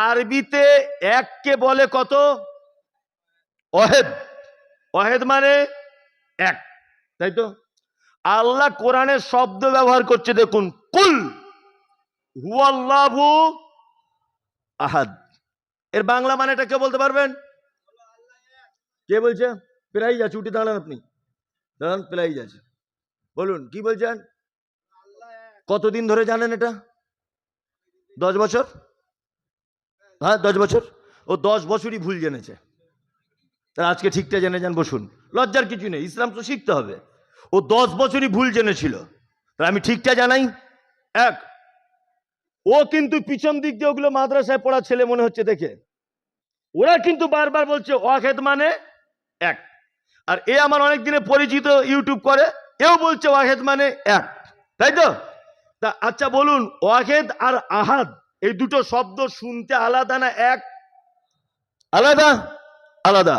আরবিতে এককে বলে কত? অহেদ। অহেদ মানে এক, তাই তো? আল্লাহ কোরআনের শব্দ ব্যবহার করছে, দেখুন। কুল হুয়াল্লাহু আহাদ। এর বাংলা মানেটা কে বলতে পারবেন? কে বলছে? প্রাইজ আছে, উঠে দাঁড়ান আপনি। দাঁড়ান, প্রাইজ আছে। বলুন, কি বলছেন? কতদিন ধরে জানেন এটা? দশ বছর? হ্যাঁ দশ বছর। ও দশ বছরই ভুল জেনেছে। তার আজকে ঠিকটা জেনে যান, বসুন। লজ্জার কিছু নেই, ইসলাম তো শিখতে হবে। ও দশ বছরই ভুল জেনেছিল। তাহলে আমি ঠিকটা জানাই? এক, ও কিন্তু পিছন দিক দিয়ে ওগুলো মাদ্রাসায় পড়া ছেলে মনে হচ্ছে দেখে। ওরা কিন্তু বারবার বলছে, ওয়াহেদ মানে এক। আর এ আমার অনেক দিনে পরিচিত ইউটিউব করে, এও বলছে ওয়াহেদ মানে এক। তাই তো? তা আচ্ছা বলুন, ওয়াহেদ আর আহাদ এই দুটো শব্দ শুনতে আলাদা না এক? আলাদা আলাদা।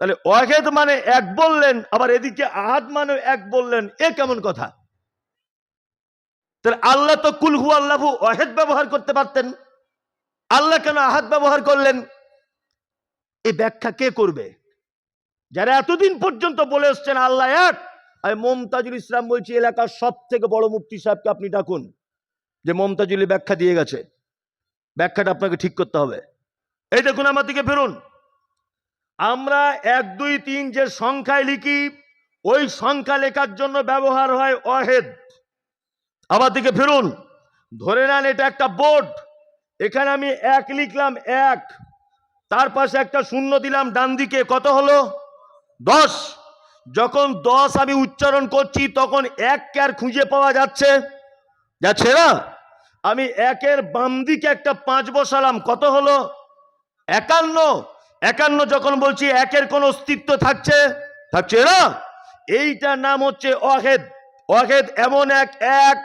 তাহলে ওয়াহেদ মানে এক বললেন আবার এদিকে আহাদ মানে এক বললেন এ কেমন কথা? তাহলে আল্লাহ তো কুলহু আল্লাহ ওয়াহেদ ব্যবহার করতে পারতেন। আল্লাহ কেন আহাদ ব্যবহার করলেন? এই ব্যাখ্যা কে করবে? যারা এতদিন পর্যন্ত বলে এসছেন আল্লাহ এক আমি মমতাজুল ইসলাম বলছি এলাকার সব থেকে বড় মুফতি সাহেবকে আপনি ডাকুন যে মমতাজুল ব্যাখ্যা দিয়ে গেছে। ব্যাখ্যাটা আপনাকে ঠিক করতে হবে। এই দেখুন আমার দিকে ফেরুন। আমরা এক, দুই, তিন যে সংখ্যায় লিখি, ওই সংখ্যা লেখার জন্য ব্যবহার হয় অহেদ। আমার দিকে ফিরুন। ধরে নেন এটা একটা বোর্ড। এখানে আমি এক লিখলাম এক। তার পাশে একটা শূন্য দিলাম, ডান দিকে কত হলো? দশ। যখন দশ আমি উচ্চারণ করছি, তখন এক আর খুঁজে পাওয়া যাচ্ছে? যাচ্ছে না? আমি একের বাম দিকে একটা পাঁচ বসালাম, কত হলো? একান্ন। একান্ন যখন বলছি একের কোন অস্তিত্ব থাকছে থাকছে না। এইটার নাম হচ্ছে অহেদ। অহেদ এমন এক এক,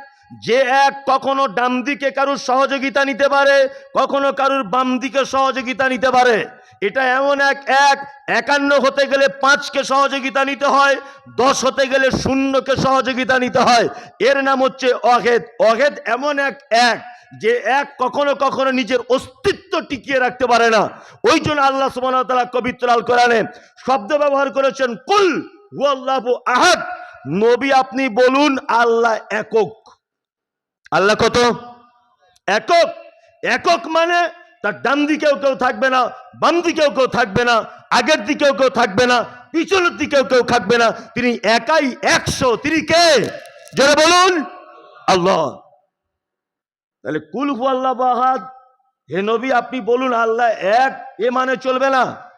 যে এক কখনো ডান দিকে কারুর সহযোগিতা নিতে পারে, কখনো কারুর বাম দিকে সহযোগিতা নিতে পারে। এটা এমন এক এক, একান্ন হতে গেলে পাঁচকে সহযোগিতা নিতে হয়, দশ হতে গেলে শূন্যকে সহযোগিতা নিতে হয়। এর নাম হচ্ছে অহেদ। অহেদ এমন এক এক, যে এক কখনো কখনো নিজের অস্তিত্ব টিকিয়ে রাখতে পারে না। ওই জন্য আল্লাহ পবিত্র আল কোরআনে শব্দ ব্যবহার করেছেন, কুল হুয়াল্লাহু আহাদ। নবী আপনি বলুন, আল্লাহ একক। আল্লাহ কত? একক। একক মানে তার ডান দিকেও কেউ থাকবে না, বাম দিকেও কেউ থাকবে না, আগের দিকেও কেউ থাকবে না, পিছনের দিকেও কেউ থাকবে না। তিনি একাই একশো। তিনি কে? যারা বলুন। আল্লাহ। তাহলে কুল হু আল্লাহ বাহাদ। হে নবী, আপনি বলুন, আল্লাহ এক, এ মানে চলবে না।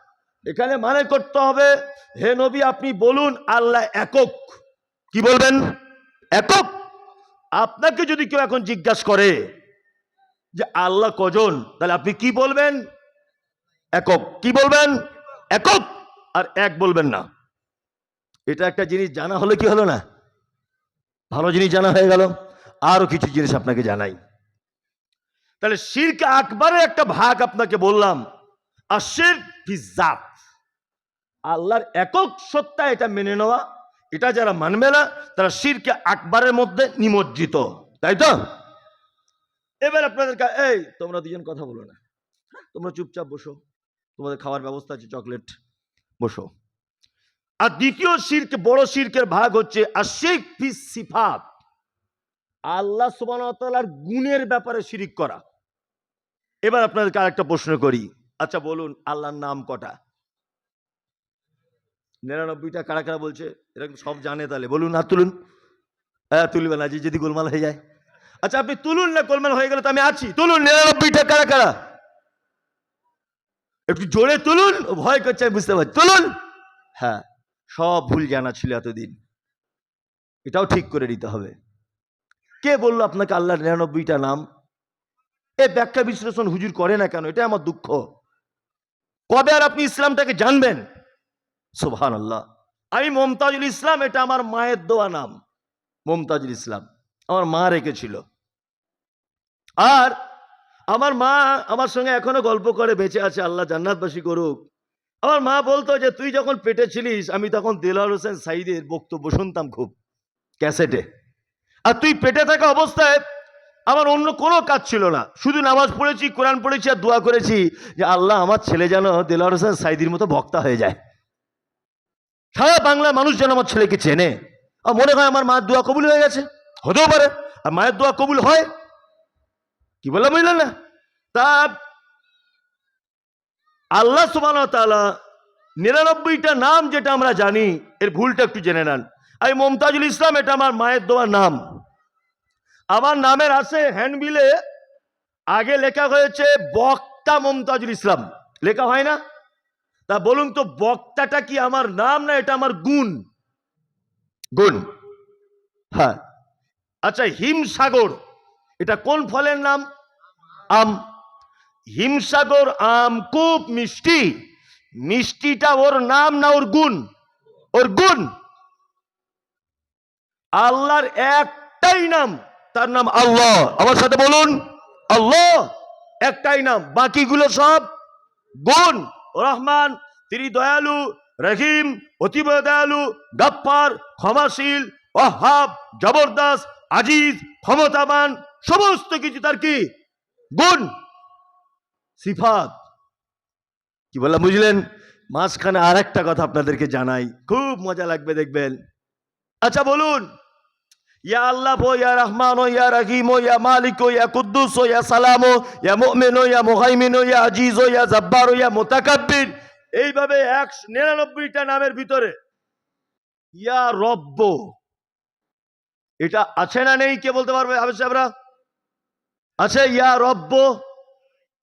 এখানে মানে করতে হবে, হে নবী, আপনি বলুন, আল্লাহ একক। কি বলবেন? একক। আপনাকে যদি কেউ এখন জিজ্ঞাসা করে যে আল্লাহ কজন? তাহলে আপনি কি বলবেন? একক। কি বলবেন? একক। আর এক বলবেন না। এটা একটা জিনিস জানা হলে কি হলো না? ভালো জিনিস জানা হয়ে গেল। আরও কিছু জিনিস আপনাকে জানাই। তাহলে শির্ক আকবরের একটা ভাগ আপনাকে বললাম। আর আল্লাহর একক সত্তা এটা মেনে নেওয়া। এটা যারা মানবে না, তারা শিরকে আকবরের মধ্যে নিমজ্জিত। তাই তো? এবার আপনাদের এই, তোমরা দুজন কথা বলো না। তোমরা চুপচাপ বসো। তোমাদের খাওয়ার ব্যবস্থা আছে, চকলেট। বসো। আর দ্বিতীয় শির্ক বড় শির্কের ভাগ হচ্ছে আল্লাহ সুবাহর গুণের ব্যাপারে শিরিক করা। এবার আপনাদেরকে আরেকটা প্রশ্ন করি। আচ্ছা বলুন, আল্লাহর নাম কটা? নিরানব্বইটা কারা কারা বলছে? এরকম সব জানে তাহলে। বলুন আর তুলুন। হ্যাঁ তুলবেন আজ যদি গোলমাল হয়ে যায়। আচ্ছা আপনি তুলুন না গোলমাল হয়ে গেলে তো আমি আছি। তুলুন নিরানব্বইটা কারা কারা? একটু জোরে তুলুন। ভয় করছে আমি বুঝতে পারছি। তুলুন! হ্যাঁ সব ভুল জানা ছিল এতদিন। এটাও ঠিক করে নিতে হবে। কে বলল আপনাকে আল্লাহর নিরানব্বইটা নাম? এ ব্যাখ্যা বিশ্লেষণ হুজুর করে না কেন? এটা আমার দুঃখ। কবে আর আপনি ইসলামটাকে জানবেন? সুবহান আল্লাহ আমি মমতাজুল ইসলাম এটা আমার মায়ের দোয়া নাম। মমতাজুল ইসলাম। আমার মা রেখেছিল। আর আমার মা আমার সঙ্গে এখনও গল্প করে, বেঁচে আছে, আল্লাহ জান্নাতবাসী করুক। আমার মা বলতো যে, তুই যখন পেটে ছিলিস, আমি তখন দেলার হোসেন সাইদের বক্তব্য শুনতাম খুব, ক্যাসেটে। আর তুই পেটে থাকা অবস্থায় আমার অন্য কোনো কাজ ছিল না। শুধু নামাজ পড়েছি, কোরআন পড়েছি আর দোয়া করেছি যে, আল্লাহ আমার ছেলে যেন দেলোয়ার হোসেন সাইদির মতো বক্তা হয়ে যায়। সারা বাংলার মানুষ যেন আমার ছেলেকে চেনে। আর মনে হয় আমার মায়ের দোয়া কবুল হয়ে গেছে। হতেও পারে, আর মায়ের দোয়া কবুল হয় কি বললাম বুঝলেন না? তা আল্লাহ সুবান তাআলা নিরানব্বইটা নাম যেটা আমরা জানি এর ভুলটা একটু জেনে নেন। আমি মমতাজুল ইসলাম এটা আমার মায়ের দেওয়া নাম। আমার নামের আছে হ্যান্ডবিলে আগে লেখা হয়েছে বক্তা মমতাজুল ইসলাম। লেখা হয় না? তা বলুন তো বক্তাটা কি আমার নাম না এটা আমার গুণ? গুণ। হ্যাঁ। আচ্ছা হিমসাগর। এটা কোন ফলের নাম? আম। হিমসাগর আম খুব মিষ্টি। মিষ্টিটা ওর নাম না ওর গুণ? ওর গুণ? আল্লাহর একটাই নাম, তার নাম আল্লাহ। আমার সাথে বলুন, আল্লাহ একটাই নাম। বাকিগুলো সব গুণ। রহমান, তিনি দয়ালু, রহিম অতীব দয়ালু গপ্পার ক্ষমাশীল ওহাব জবরদস্ত আজিজ ক্ষমতাবান সমস্ত কিছু তার কি গুণ সিফাত কি বললাম বুঝলেন মাঝখানে আর একটা কথা আপনাদেরকে জানাই খুব মজা লাগবে দেখবেন আচ্ছা বলুন ইয়া আল্লাহ ও ইয়া রহমান ও ইয়া রহিম ও ইয়া মালিক ও ইয়া কুদ্দুস ও ইয়া সালাম ও ইয়া মুমিন ও ইয়া মুহাইমিন ও ইয়া আজিজ ও ইয়া জব্বার ও ইয়া মুতাকাব্বির এইভাবে এক নিরানব্বইটা নামের ভিতরে ইয়া রব্ব এটা আছে না নেই? কে বলতে পারবে? হাফেজ সাহেবরা? আছে, ইয়া রব্ব?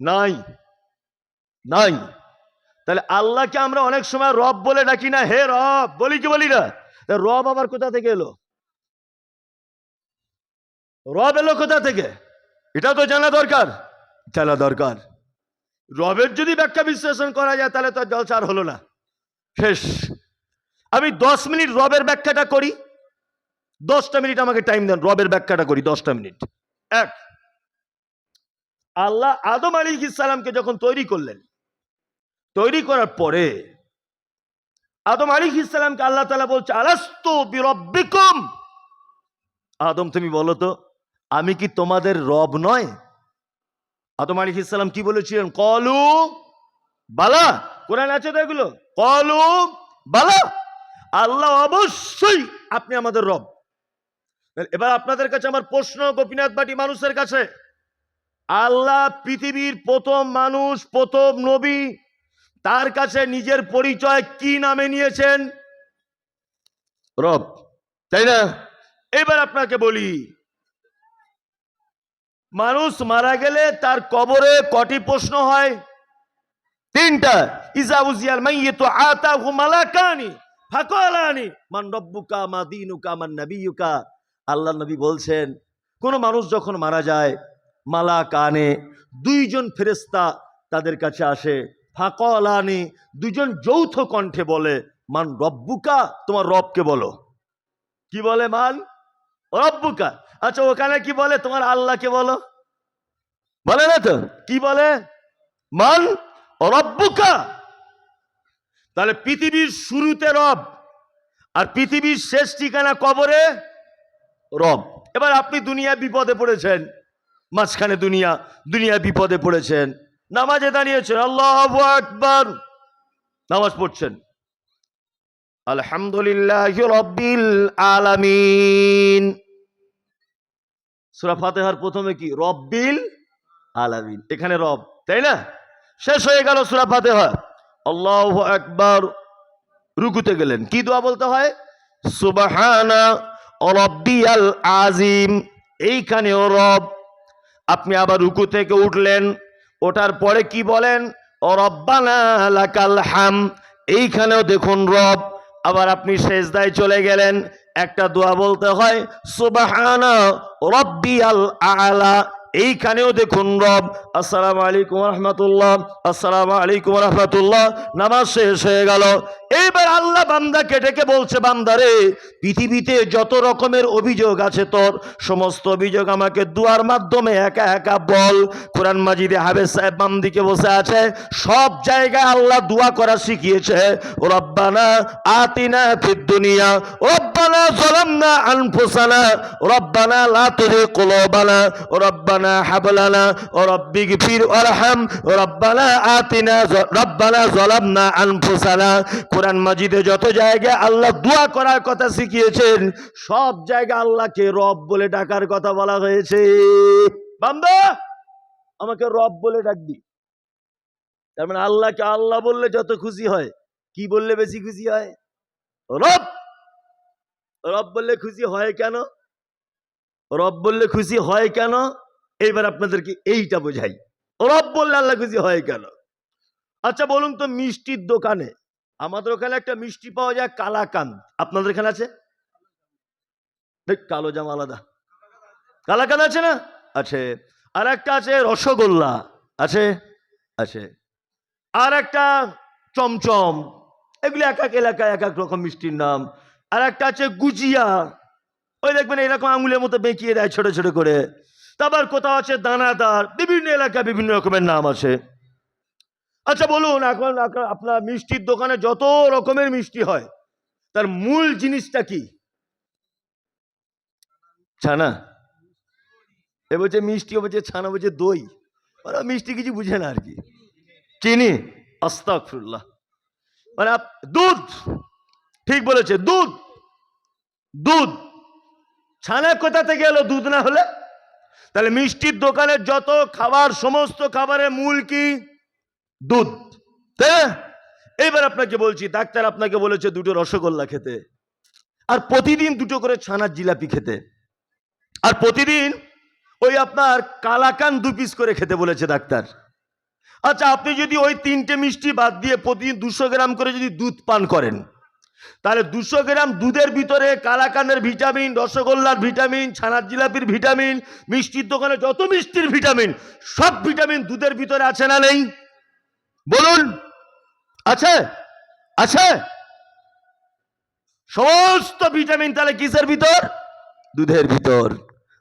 নাই। নাই। তাহলে আল্লাহকে আমরা অনেক সময় রব বলে ডাকি না? হে রব, বলি কি বলি না? রব আবার কোথা থেকে এলো? রব এলো কোথা থেকে? এটা তো জানা দরকার। জানা দরকার। রবের যদি ব্যাখ্যা বিশ্লেষণ করা যায়, তাহলে তো আর জলসা হলো না। শেষ। আমি দশ মিনিট রবের ব্যাখ্যাটা করি। দশটা মিনিট আমাকে টাইম দেন, রবের ব্যাখ্যাটা করি, দশটা মিনিট। এক, আল্লাহ আদম আলী ইসালামকে যখন তৈরি করলেন, তৈরি করার পরে আদম আলী ইসালামকে আল্লাহ তালা বলছে, আলাস্ত বিরব্বিকুম? আদম, তুমি বলো তো, আমি কি তোমাদের রব নয়? আদম আলী ইসালাম কি বলেছিলেন? কলু বালা। কোরআন আছে তো এগুলো? কলু বালা। আল্লাহ অবশ্যই আপনি আমাদের রব। এবার আপনাদের কাছে আমার প্রশ্ন, গোপীনাথ বাটি মানুষের কাছে। আল্লাহ পৃথিবীর প্রথম মানুষ, প্রথম নবী, তার কাছে নিজের পরিচয় কি নামে নিয়েছেন? রব, তাই না? এবার আপনাকে বলি, মানুষ মারা গেলে তার কবরে কটি প্রশ্ন হয়? তিনটা, ইজা উজিয়াল মাইয়িতু আতাহু মালাকানি ফাকালানি, মান রব্বুকা মা দীনুকা মান নাবিয়ুকা। আল্লাহ নবী বলছেন, কোন মানুষ যখন মারা যায়, মালা কানে দুইজন ফেরেস্তা তাদের কাছে আসে, ফাকলানি দুজন যৌথ কণ্ঠে বলে, মান রব্বুকা, তোমার রবকে বলো। কি বলে মান? রব্বুকা। আচ্ছা ওখানে কি বলে? তোমার আল্লাহকে বলো। বলে না তো? কি বলে? মান রব্বুকা। তাহলে পৃথিবীর শুরুতে রব, আর পৃথিবীর শেষ ঠিকানা কবরে? রব। এবার আপনি দুনিয়া বিপদে পড়েছেন, মাঝখানে দুনিয়া দুনিয়া বিপদে পড়েছেন। নামাজে দাঁড়িয়েছেন, আল্লাহ আকবর। নামাজ পড়ছেন। আলহামদুলিল্লাহ আলামিন। সুরা ফাতেহার প্রথমে কি? রব্বিল আলামিন। এখানে রব, তাই না? শেষ হয়ে গেল সুরা ফাতেহা। আল্লাহ একবার রুকুতে গেলেন। কি দোয়া বলতে হয়? সুবাহানা রব্বিয়াল আজিম। এইখানেও রব। আপনি আবার রুকু থেকে উঠলেন। ওঠার পরে কি বলেন? ও রব্বানা লাকাল হাম। এইখানেও দেখুন রব। আবার আপনি শেষদায় চলে গেলেন। একটা দোয়া বলতে হয়, সুবাহানা রব্বিয়াল আলা। এইখানেও দেখুন রব। আসসালামু আলাইকুম রহমতুল্লাহ। আসসালামু আলাইকুম রহমতুল্লাহ। নামাজ শেষ হয়ে গেল। এইবার আল্লাহ বান্দাকে ডেকে বলছে, বান্দারে, পৃথিবীতে যত রকমের অভিযোগ আছে তোর, সমস্ত অভিযোগ আমাকে দুয়ার মাধ্যমে একা একা বল। কোরআন মাজিদে হাবেজ সাহেব বাম দিকে বসে আছে, সব জায়গায় আল্লাহ দোয়া করা শিখিয়েছে রব্বানা আতিনা ফিদ দুনিয়া রব্বানা যালামনা আনফুসানা রব্বানা লা তুযিগ কুলুবানা রব্বানা হাব লানা রাব্বিগফির ওয়ারহাম রব্বানা আতিনা রব্বানা যালামনা আনফুসানা। কোরআন মাজিদে যত জায়গায় আল্লাহ দোয়া করার কথা শিখিয়েছেন, সব জায়গায় আল্লাহকে রব বলে ডাকার কথা বলা হয়েছে। বান্দা, আমাকে রব বলে ডাকবি। তার মানে আল্লাহকে আল্লাহ বললে যত খুশি হয়, কি বললে বেশি খুশি হয়? রব! রব বললে খুশি হয় কেন? রব বললে খুশি হয় কেন? এইবার আপনাদেরকে এইটা বোঝাই। রব বললে আল্লাহ খুশি হয় কেন? আচ্ছা বলুন তো মিষ্টির দোকানে আমাদের ওখানে একটা মিষ্টি পাওয়া যায় কালাকান্দ। আপনাদের এখানে আছে? কালো জাম আলাদা। কালাকান্দ আছে না? আছে। আর একটা আছে রসগোল্লা। আছে? আছে। আর একটা চমচম। এগুলি এক এক এলাকায় এক এক রকম মিষ্টির নাম। আর একটা আছে গুজিয়া। ওই দেখবেন এরকম আঙুলের মতো বেঁকিয়ে দেয় ছোট ছোট করে। তারপর কোথাও আছে দানাদার। বিভিন্ন এলাকায় বিভিন্ন রকমের নাম আছে। আচ্ছা বলুন, এখন আপনার মিষ্টির দোকানে যত রকমের মিষ্টি হয়, তার মূল জিনিসটা কি? ছানা। এ বলছে মিষ্টি বলছে ছানা বলছে দই। ওরা মিষ্টি কিছু বুঝে না আর কি। চিনি? আস্তাকফিরুল্লাহ মানে দুধ! ঠিক বলেছে, দুধ! দুধ! ছানা কোথা থেকে এলো দুধ না হলে? তাহলে মিষ্টির দোকানে যত খাবার, সমস্ত খাবারের মূল কি? দুধ, তাই না? আপনাকে বলছি, ডাক্তার আপনাকে বলেছে দুটো রসগোল্লা খেতে, আর প্রতিদিন দুটো করে ছানার জিলাপি খেতে, আর প্রতিদিন ওই আপনার কালাকান দু পিস করে খেতে বলেছে ডাক্তার আচ্ছা আপনি যদি ওই তিনটে মিষ্টি বাদ দিয়ে প্রতিদিন দুশো গ্রাম করে যদি দুধ পান করেন, তাহলে দুশো গ্রাম দুধের ভিতরে কালাকানের ভিটামিন, রসগোল্লার ভিটামিন, ছানার জিলাপির ভিটামিন, মিষ্টির দোকানে যত মিষ্টির ভিটামিন, সব ভিটামিন দুধের ভিতরে আছে না নেই বলুন, আছে আছে। সমস্ত ভিটামিন তাহলে কিসের ভিতর? দুধের ভিতর।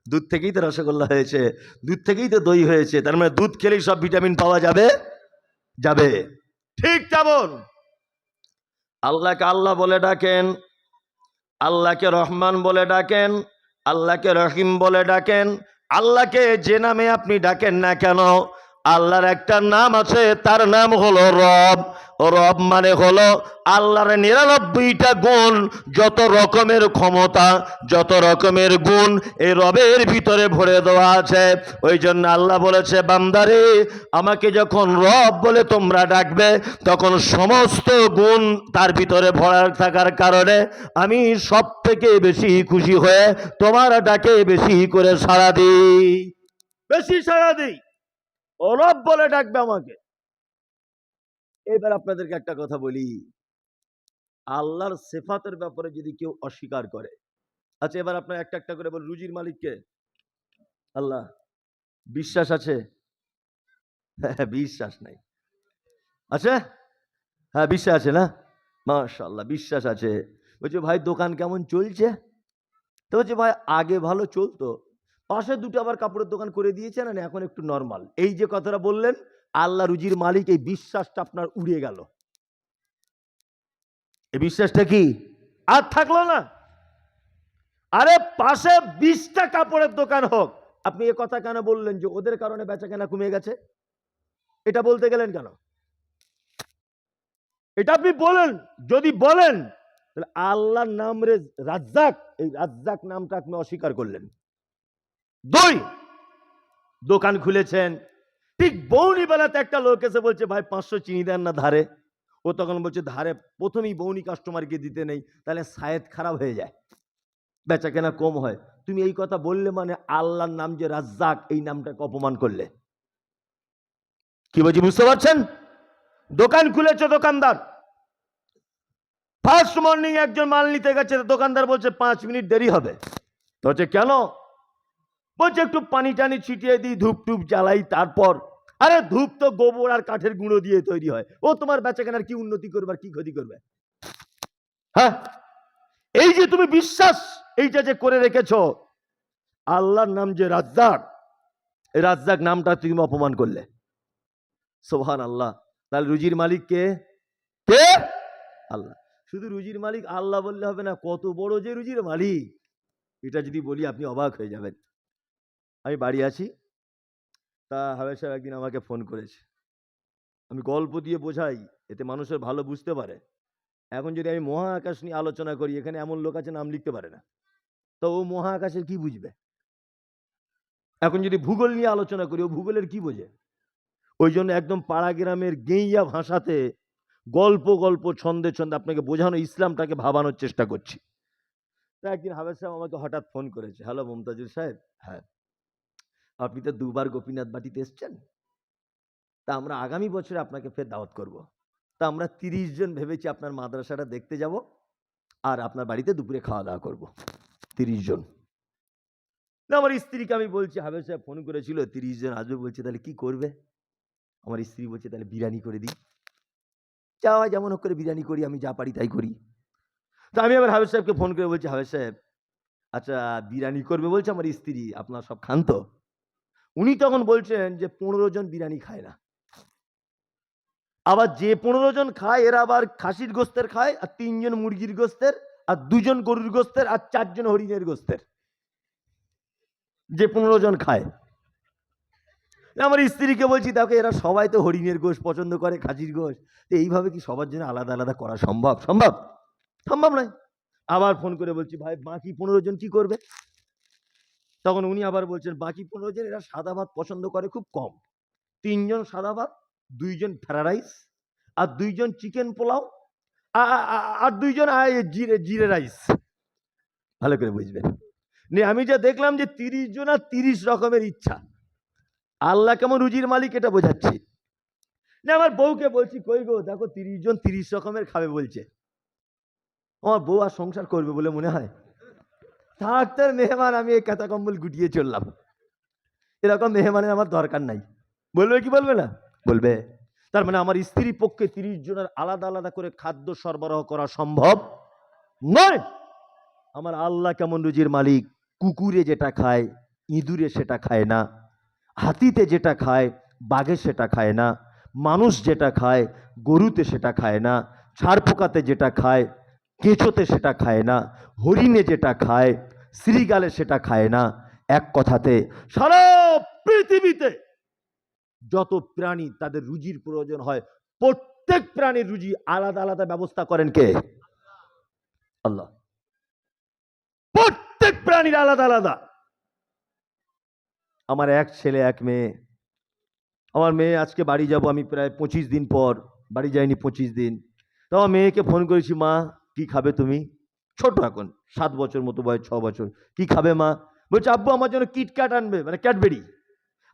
দুধ থেকেই তো রসগোল্লা হয়েছে, দুধ থেকেই তো দই হয়েছে, তার মানে দুধ খেলেই সব ভিটামিন পাওয়া যাবে? যাবে। ঠিক তেমন। আল্লাহকে আল্লাহ বলে ডাকেন, আল্লাহকে রহমান বলে ডাকেন, আল্লাহকে রহিম বলে ডাকেন, আল্লাহকে যে নামে আপনি ডাকেন না কেন আল্লাহর একটা নাম আছে, তার নাম হলো রব। রব মানে হলো আল্লাহর নিরানব্বইটা গুণ, যত রকমের ক্ষমতা, যত রকমের গুণ এই রবের ভিতরে ভরে দেওয়া আছে। ওই জন্য আল্লাহ বলেছে, বান্দারে, আমাকে যখন রব বলে তোমরা ডাকবে, তখন সমস্ত গুণ তার ভিতরে ভরা থাকার কারণে আমি সব থেকে বেশি খুশি হয়ে তোমার ডাকে বেশি করে সাড়া দিই। বেশি সাড়া দিই। ও রব বলে ডাকবে আমাকে। এবার আপনাদেরকে একটা কথা বলি। আল্লাহর সেফাতের ব্যাপারে যদি কেউ অস্বীকার করে আচ্ছা এবার আপনার একটা একটা করে বল রুজির মালিককে। আল্লাহ, বিশ্বাস আছে? হ্যাঁ বিশ্বাস নাই। আছে? হ্যাঁ বিশ্বাস আছে না? মাশাল্লাহ বিশ্বাস আছে। বলছে, ভাই, দোকান কেমন চলছে? তো বলছে, ভাই, আগে ভালো চলতো। পাশে দুটো আবার কাপড়ের দোকান করে দিয়েছেন না এখন একটু নর্মাল এই যে কথাটা বললেন, আল্লাহ রুজির মালিক, এই বিশ্বাসটা আপনার উড়ে গেল। এই বিশ্বাসটা কি? আর থাকল না। আরে পাশে বিশটা কাপড়ের দোকান হোক। আপনি এ কথা কেন বললেন যে ওদের কারণে বেচা কেনা কমে গেছে? এটা বলতে গেলেন কেন? এটা আপনি বলেন, যদি বলেন, তাহলে আল্লাহর নাম রে রাজ্জাক, এই রাজ্জাক নামটা আপনি অস্বীকার করলেন। দুই, দোকান খুলেছেন। ঠিক বৌনি বেলাতে একটা লোক এসে বলছে, ভাই, পাঁচশো চিনি দেন না ধারে। ও তখন বলছে, ধারে প্রথমেই বৌনি কাস্টমারকে দিতে নেই, তাহলে সায়েদ খারাপ হয়ে যায়। বেচা কেনা কম হয়। তুমি এই কথা বললে মানে আল্লাহর নাম যে রাজ্জাক, এই নামটাকে অপমান করলে? কি বলছি, বুঝতে পারছেন? দোকান খুলেছে দোকানদার। ফার্স্ট মর্নিং একজন মাল নিতে গেছে, দোকানদার বলছে, পাঁচ মিনিট দেরি হবে। তো হচ্ছে কেন? বলছে, একটু পানি টানি ছিটিয়ে দিই ধূপ টুপ জ্বালাই, তারপর। আরে, ধূপ তো গোবর আর কাঠের গুঁড়ো দিয়ে তৈরি হয়। ও তোমার বেচা কেনার কি উন্নতি করবে আর কি ক্ষতি করবে? হ্যাঁ? এই যে তুমি বিশ্বাস, এইটা যে করে রেখেছ, আল্লাহর নাম যে রাজ্জাক রাজ্জাক নামটা তুমি অপমান করলে। সোহান আল্লাহ তাহলে রুজির মালিক কে? কে? আল্লাহ। শুধু রুজির মালিক আল্লাহ বললে হবে না, কত বড় যে রুজির মালিক। এটা যদি বলি আপনি অবাক হয়ে যাবেন। আমি বাড়ি আছি। তা হাবের সাহেব একদিন আমাকে ফোন করেছে। আমি গল্প দিয়ে বোঝাই, এতে মানুষের ভালো বুঝতে পারে। এখন যদি আমি মহাকাশ নিয়ে আলোচনা করি, এখানে এমন লোক আছে, নাম লিখতে পারে না। তো ও মহাকাশের কি বুঝবে? এখন যদি ভূগোল নিয়ে আলোচনা করি, ও ভূগোলের কি বোঝে? ওই জন্য একদম পাড়া গ্রামের গেইয়া ভাষাতে গল্প গল্প, ছন্দে ছন্দে আপনাকে বোঝানো, ইসলামটাকে ভাবানোর চেষ্টা করছি। তা একদিন হাবেদ সাহেব আমাকে হঠাৎ ফোন করেছে। হ্যালো মমতাজুর সাহেব? হ্যাঁ। আপনি তো দুবার গোপীনাথ বাটিতে এসছেন। তা আমরা আগামী বছরে আপনাকে ফের দাওয়াত করব। তা আমরা তিরিশ জন ভেবেছি আপনার মাদ্রাসাটা দেখতে যাব আর আপনার বাড়িতে দুপুরে খাওয়া দাওয়া করব। তিরিশ জন। না, আমার স্ত্রীকে আমি বলছি হাবেদ সাহেব, ফোন করেছিল, তিরিশ জন আসবে। বলছে, তাহলে কি করবে? আমার স্ত্রী বলছে, তাহলে বিরিয়ানি করে দিই। যাওয়া যেমন হোক করে বিরিয়ানি করি, আমি যা পারি তাই করি। তা আমি আবার হাবেদ সাহেবকে ফোন করে বলছি হাবেদ সাহেব আচ্ছা বিরিয়ানি করবে বলছে আমার স্ত্রী, আপনার সব খান তো? উনি তখন বলছেন যে, পনেরো জন বিরিয়ানি খায় না। আবার যে পনেরো জন খায়, এরা আবার খাসির গোস্তের খায়, আর তিনজন মুরগির গোস্তের, আর দুজন গরুর গোস্তের, আর চারজন হরিণের গোস্তের যে পনেরো জন খায়। আমার স্ত্রীকে বলছি, দেখো, এরা সবাই তো হরিণের গোশ পছন্দ করে, খাসির গোশ তো এইভাবে কি সবার জন্য আলাদা আলাদা করা সম্ভব? সম্ভব। সম্ভব নয়। আবার ফোন করে বলছি, ভাই, বাকি পনেরো জন কি করবে? তখন উনি আবার বলছেন, বাকি পনেরো জন এরা সাদা ভাত পছন্দ করে খুব কম। তিনজন সাদা ভাত দুইজন ফ্রাইড রাইস আর দুইজন চিকেন পোলাও আর দুইজন জিরে জিরে রাইস। ভালো করে বুঝবেন। নে আমি যা দেখলাম যে তিরিশ জন আর তিরিশ রকমের ইচ্ছা। আল্লাহ কেমন রুজির মালিক এটা বোঝাচ্ছি। না আমার বউকে বলছি, কই গো, দেখো তিরিশ জন তিরিশ রকমের খাবে, বলছে। আমার বউ আর সংসার করবে বলে মনে হয়? তার মেহমান, আমি এই কাতা কম্বল গুটিয়ে চললাম। এরকম মেহমানের আমার দরকার নাই। বলবে কি বলবে না? বলবে, তার মানে আমার স্ত্রী পক্ষে তিরিশ জনের আলাদা আলাদা করে খাদ্য সরবরাহ করা সম্ভব নয়? আমার আল্লাহ কেমন রুজির মালিক? কুকুরে যেটা খায়, ইঁদুরে সেটা খায় না, হাতিতে যেটা খায়, বাঘে সেটা খায় না, মানুষ যেটা খায়, গরুতে সেটা খায় না ছাড় পোকাতে যেটা খায় কেঁচোতে সেটা খায় না, হরিণে যেটা খায়, শ্রীগালে সেটা খায় না। এক কথাতে, সারা পৃথিবীতে যত প্রাণী তাদের রুজির প্রয়োজন হয়, প্রত্যেক প্রাণীর রুজি আলাদা আলাদা ব্যবস্থা করেন কে? আল্লাহ। প্রত্যেক প্রাণীর আলাদা আলাদা। আমার এক ছেলে, এক মেয়ে। আমার মেয়ে, আজকে বাড়ি যাব আমি প্রায় পঁচিশ দিন পর। বাড়ি যাইনি পঁচিশ দিন। তো আমার মেয়েকে ফোন করেছি, মা কি খাবে তুমি? ছোট এখন, সাত বছর মতো বয়স, ছ বছর। কি খাবে মা? বলছে, আব্বু, আমার জন্য কিটক্যাট আনবে মানে ক্যাডবেরি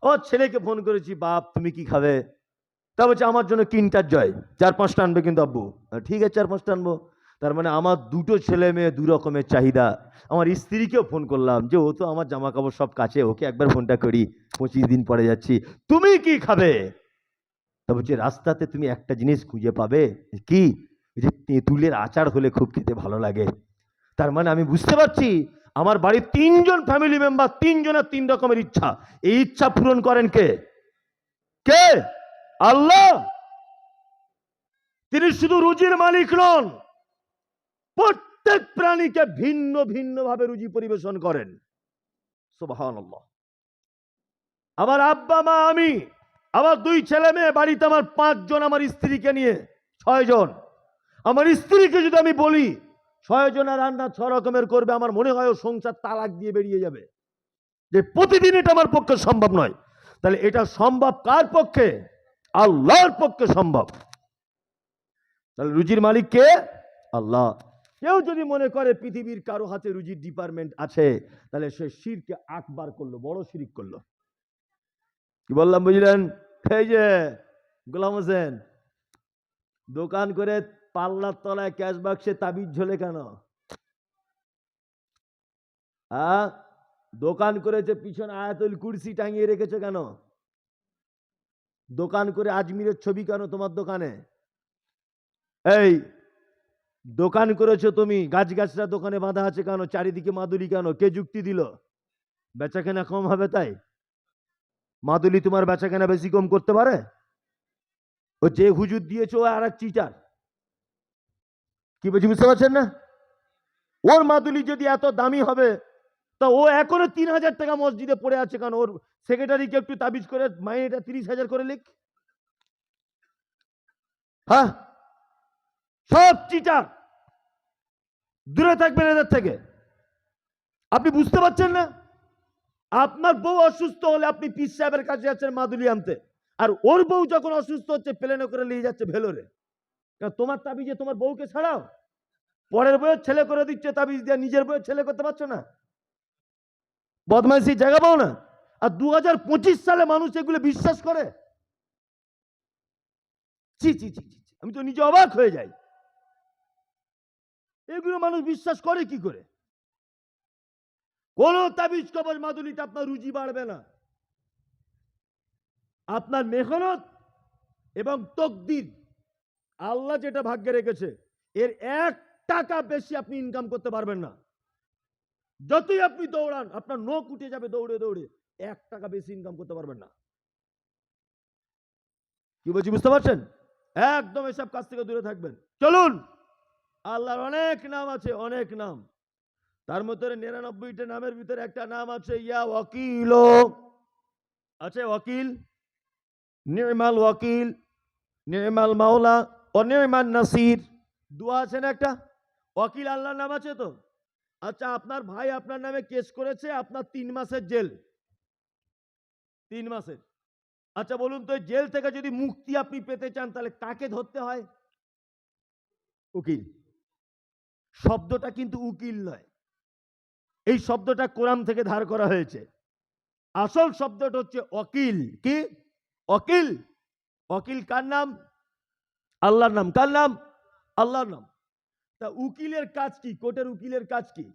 ও, ছেলেকে ফোন করেছি, বাপ, তুমি কি খাবে? তা বলছে, আমার জন্য কিনটার জয় চার পাঁচটা আনবে কিন্তু আব্বু। ঠিক আছে, চার পাঁচটা আনব। তার মানে আমার দুটো ছেলে মেয়ে, দু রকমের চাহিদা। আমার স্ত্রীকেও ফোন করলাম যে, ও তো আমার জামা কাপড় সব কাছে, ওকে একবার ফোনটা করি, পঁচিশ দিন পরে যাচ্ছি। তুমি কি খাবে? তা বলছে, রাস্তাতে তুমি একটা জিনিস খুঁজে পাবে? কি? যে তেঁতুলের আচার হলে খুব খেতে ভালো লাগে। তার মানে আমি বুঝতে পারছি, আমার বাড়ির তিনজন ফ্যামিলি মেম্বার তিনজনের তিন রকমের ইচ্ছা। এই ইচ্ছা পূরণ করেন কে? কে? আল্লাহ! তিনি শুধু রুজির মালিক নন, প্রত্যেক প্রাণীকে ভিন্ন ভিন্ন ভাবে রুজি পরিবেশন করেন। আমার আব্বা, মা, আমি, আমার দুই ছেলে মেয়ে, বাড়িতে আমার পাঁচজন, আমার স্ত্রীকে নিয়ে ছয় জন আমার স্ত্রীকে যদি আমি বলি ছয় জনের রান্না ছ রকমের করবে, আমার মনে হয় সংসার তালাক দিয়ে বেরিয়ে যাবে। যে প্রতিদিন এটা আমার পক্ষে সম্ভব নয়। তাহলে এটা সম্ভব কার পক্ষে? আল্লাহর পক্ষে সম্ভব। তাহলে রুজির মালিক কে? আল্লাহ। কেউ যদি মনে করে পৃথিবীর কারও হাতে রুজির ডিপার্টমেন্ট আছে, তাহলে সে শিরকে আকবার করল, বড় শিরিক করল। কি বললাম বুঝলেন? এই যে, গোলাম হোসেন, দোকান করে পাল্লার তলায় ক্যাশ বাক্সে তাবিজ ঝোলে কেন? হ্যাঁ? দোকান করেছে, পিছনে আয়াতুল কুরসি টাঙিয়ে রেখেছে কেন? দোকান করে আজমিরের ছবি কেন তোমার দোকানে? এই, দোকান করেছ তুমি গাছ গাছরা দোকানে বাঁধা আছে কেন? চারিদিকে মাদুলি কেন? কে যুক্তি দিল? বেচা কেনা কম হবে তাই? মাদুলি তোমার বেচা কেনা বেশি কম করতে পারে? ও যে হুজুর দিয়েছ আর এক চিটার কি বলছি বুঝতে পারছেন না? ওর মাদুলি যদি এত দামি হবে, তা ও এখনও তিন হাজার টাকা মসজিদে পড়ে আছে, কারণ ওর সেক্রেটারিকে একটু তাবিজ করে মাইনেটা তিরিশ হাজার করে লিখ। হ্যাঁ? সব চিটার দূরে থাকবেন এদের থেকে। আপনি বুঝতে পারছেন না? আপনার বউ অসুস্থ হলে আপনি পিস সাহেবের কাছে যাচ্ছেন মাদুলি আনতে। আর ওর বউ যখন অসুস্থ হচ্ছে, প্লেনে করে নিয়ে যাচ্ছে ভেলোরে। তোমার তাবিজে তোমার বউকে ছাড়াও। পরের বইয়ের ছেলে করে দিচ্ছে তাবিজ দিয়ে, নিজের বইয়ের ছেলে করতে পারছ না। বদমাইশি জায়গা পাও না। আর দু সালে মানুষ এগুলো বিশ্বাস করে। ছি ছি ছি ছি। আমি তো নিজে অবাক হয়ে যাই। এগুলো মানুষ বিশ্বাস করে কি করে? কোন তাবিজ কবজ মাদুলিতে আপনার রুচি বাড়বে না। আপনার মেহনত এবং তকদির আল্লাহ যেটা ভাগ্যে রেখেছে, এর এক টাকা বেশি আপনি ইনকাম করতে পারবেন না। যতই আপনি দৌড়ান, আপনার নখ উঠে যাবে দৌড়ে দৌড়ে, এক টাকা বেশি ইনকাম করতে পারবেন না। কি বলছি, বুঝতে পারছেন? একদম এসব কাজ থেকে দূরে থাকবেন। চলুন! আল্লাহর অনেক নাম আছে, অনেক নাম। তার মধ্যে নিরানব্বইটা নামের ভিতরে একটা নাম আছে, ইয়া ওয়াকিল। আছে ওয়াকিল? নির্মাল ওয়াকিল নির্মাল মাওলা নির্মাল নাসির। দোয়া আছে না একটা? ওয়াকিল আল্লাহর নাম আছে তো? আচ্ছা আপনার ভাই আপনার নামে কেস করেছে, আপনার তিন মাসের জেল। তিন মাসের। আচ্ছা বলুন তো জেল থেকে যদি মুক্তি আপনি পেতে চান, তাহলে কাকে ধরতে হয়? উকিল। শব্দটা কিন্তু উকিল নয়। এই শব্দটা কোরআন থেকে ধার করা হয়েছে। আসল শব্দটা হচ্ছে অকিল কি? অকিল অকিল কার নাম? আল্লাহর নাম, কার নাম? আল্লাহর নাম। তা উকিলের কাজ কি? কোর্টের উকিলের কাজ কি?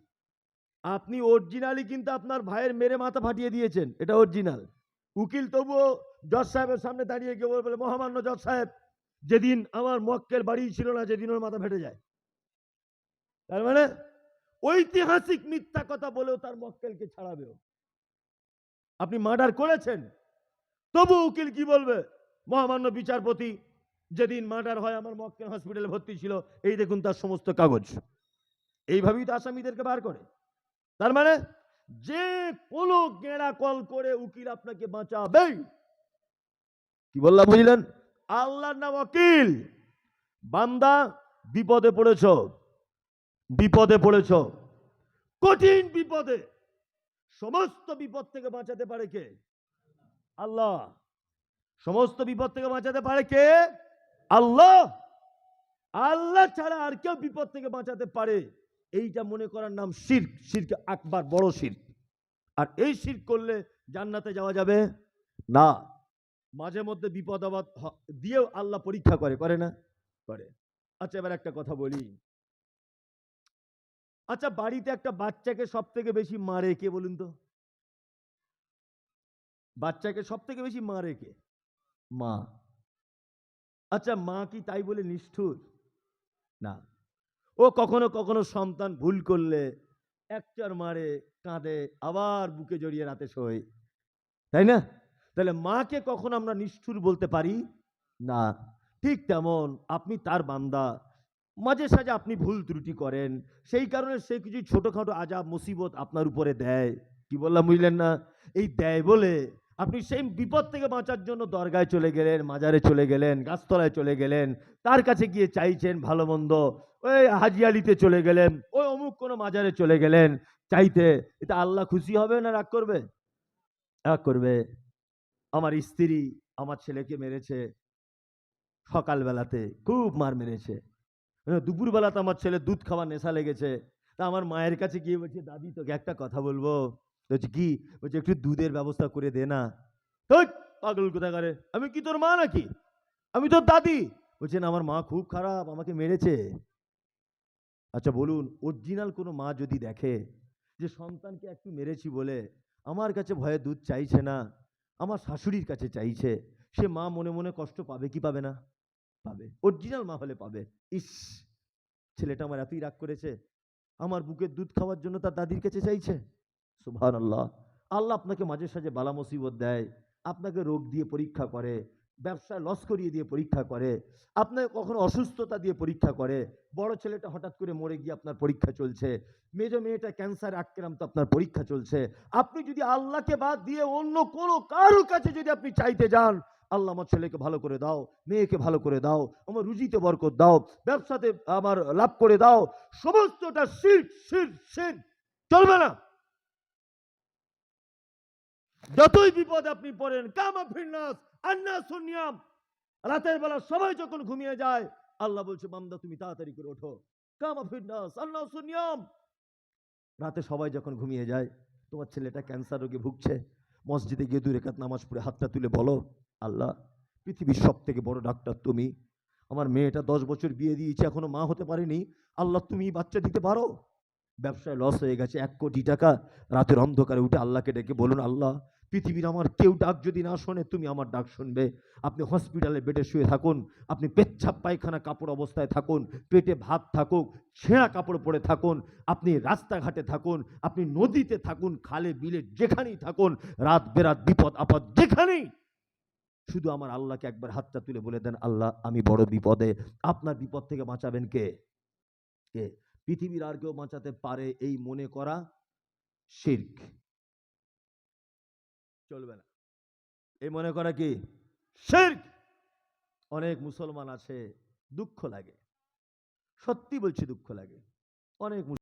আপনি অরিজিনালি কিন্তু আপনার ভাইয়ের মেরে মাথা ফাটিয়ে দিয়েছেন, এটা অরিজিনাল উকিল তবুও জজ সাহেবের সামনে দাঁড়িয়ে গিয়ে বলে মহামান্য জজ সাহেব, যেদিন আমার মক্কেল বাড়ি ছিল না, যেদিন ওর মাথা ফেটে যায়। তার মানে ঐতিহাসিক মিথ্যা কথা বলেও তার মক্কেলকে ছাড়াবে আপনি মার্ডার করেছেন তবু উকিল কি বলবে? মহামান্য বিচারপতি যেদিন মার্ডার হয় আমার মক্কেল হসপিটালে ভর্তি ছিল, এই দেখুন তার সমস্ত কাগজ। এইভাবেই তো আসামিদেরকে বার করে। তার মানে যে কোনো গেঁড়া কল করে উকিল আপনাকে বাঁচাবে কি বললাম, বুঝলেন? আল্লাহর নাম ওকিল বান্দা, বিপদে পড়েছ। বিপদে পড়েছ। কঠিন বিপদে। সমস্ত বিপদ থেকে বাঁচাতে পারে কে? আল্লাহ। সমস্ত বিপদ থেকে বাঁচাতে পারে কে? আল্লাহ আল্লাহ ছাড়া আর কেউ বিপদ থেকে বাঁচাতে পারে। এইটা মনে করার নাম শির্ক। শির্ক আকবার, বড় শির্ক। আর এই শির্ক করলে জান্নাতে যাওয়া যাবে? না। মাঝে মধ্যে বিপদ আপদ হ- দিয়েও আল্লাহ পরীক্ষা করে করে না? করে। আচ্ছা এবার একটা কথা বলি। আচ্ছা বাড়িতে একটা বাচ্চাকে সব থেকে বেশি মারে কে বলুন তো? বাচ্চাকে সব থেকে বেশি মারে কে? মা। আচ্ছা মা কি তাই বলে নিষ্ঠুর? না। ও কখনো কখনো সন্তান ভুল করলে একচার মারে, কাঁদে, আবার বুকে জড়িয়ে রাতে শোয়। তাই না? তাহলে মাকে কখন আমরা নিষ্ঠুর বলতে পারি? না। ঠিক তেমন আপনি তার বান্দা। মাঝে সাঝে আপনি ভুল ত্রুটি করেন। সেই কারণে সে কিছু ছোটোখাটো আজাব, মুসিবত আপনার উপরে দেয়। কি বললাম বুঝলেন না? এই দেয় বলে আপনি সেই বিপদ থেকে বাঁচার জন্য দরগায় চলে গেলেন, মাজারে চলে গেলেন, গাছতলায় চলে গেলেন, তার কাছে গিয়ে চাইছেন ভালো মন্দ। ওই হাজিয়ালিতে চলে গেলেন, ওই অমুক কোনো মাজারে চলে গেলেন, চাইতে এটা আল্লাহ খুশি হবে না রাগ করবে? রাগ করবে। আমার স্ত্রী আমার ছেলেকে মেরেছে সকালবেলাতে, খুব মার মেরেছে। দুপুরবেলাতে আমার ছেলে দুধ খাওয়ার নেশা লেগেছে। তা আমার মায়ের কাছে গিয়ে বলছে, দাদি, তোকে একটা কথা বলব। বলছে, কি? বলছে, একটু দুধের ব্যবস্থা করে দে না। পাগল কোথায় করে আমি কি তোর মা নাকি? আমি তোর দাদি? বলছেন আমার মা খুব খারাপ, আমাকে মেরেছে। আচ্ছা বলুন, অরিজিনাল কোনো মা যদি দেখে যে সন্তানকে একটু মেরেছি বলে আমার কাছে ভয়ে দুধ চাইছে না, আমার শাশুড়ির কাছে চাইছে, সে মা মনে মনে কষ্ট পাবে কি পাবে না? পাবে। অরিজিনাল মা হলে পাবে। ইস, ছেলেটা আমার এতই রাগ করেছে, আমার বুকের দুধ খাওয়ার জন্য তার দাদির কাছে চাইছে। সুভান আল্লাহ আল্লাহ আপনাকে মাঝে সাঝে বালা মুসিবত দেয়, আপনাকে রোগ দিয়ে পরীক্ষা করে, ব্যবসায় লস করিয়ে দিয়ে পরীক্ষা করে, আপনাকে কখনো অসুস্থতা দিয়ে পরীক্ষা করে, বড় ছেলেটা হঠাৎ করে মরে গিয়ে আপনার পরীক্ষা চলছে, মেজ মেয়েটা ক্যান্সার আক্রান্ত আপনার পরীক্ষা চলছে, আপনি যদি আল্লাহকে বাদ দিয়ে অন্য কোনো কারোর কাছে যদি আপনি চাইতে যান, আল্লাহ আমার ছেলেকে ভালো করে দাও, মেয়েকে ভালো করে দাও, আমার রুজিতে বরকত দাও, ব্যবসাতে আমার লাভ করে দাও, সমস্তটা শির শির শির, চলবে না। যতই বিপদ আপনি পড়েন, কামা ফিরনাস, আন্না সুনিয়াম, রাতের বেলা সবাই যখন ঘুমিয়ে যায়, আল্লাহ বলছে, মামদা, তুমি তাড়াতাড়ি করে ওঠো। কামা ফিরনাস, আন্না সুনিয়াম। রাতে সবাই যখন ঘুমিয়ে যায়, তোমার ছেলেটা ক্যান্সার রোগে ভুগছে, মসজিদে গিয়ে দু রেখাত নামাজ পড়ে হাতটা তুলে বলো, আল্লাহ, পৃথিবীর সব থেকে বড় ডাক্তার তুমি। আমার মেয়েটা দশ বছর বিয়ে দিয়েছে, এখনও মা হতে পারেনি। আল্লাহ তুমি বাচ্চা দিতে পারো। ব্যবসায় লস হয়ে গেছে, এক কোটি টাকা রাতের অন্ধকারে উঠে আল্লাহকে ডেকে বলুন, আল্লাহ, পৃথিবীর আমার কেউ ডাক যদি না শোনে, তুমি আমার ডাক শুনবে। আপনি হসপিটালে বেডে শুয়ে থাকুন, আপনি পেচ্ছাপ পায়খানা কাপড় অবস্থায় থাকুন, পেটে ভাত থাকুক, ছেঁড়া কাপড় পরে থাকুন, আপনি রাস্তাঘাটে থাকুন, আপনি নদীতে থাকুন, খালে বিলে যেখানেই থাকুন, রাত বেরাত, বিপদ আপদ যেখানেই। শুধু আমার আল্লাহকে একবার হাতটা তুলে বলে দেন, আল্লাহ, আমি বড় বিপদে, আপনার বিপদ থেকে বাঁচাবেন কে? কে? পৃথিবীর আর কেউ বাঁচাতে পারে এই মনে করা শির্ক। চলবে না। এই মনে করা কি? শির্ক! অনেক মুসলমান আছে, দুঃখ লাগে। সত্যি বলছি দুঃখ লাগে। অনেক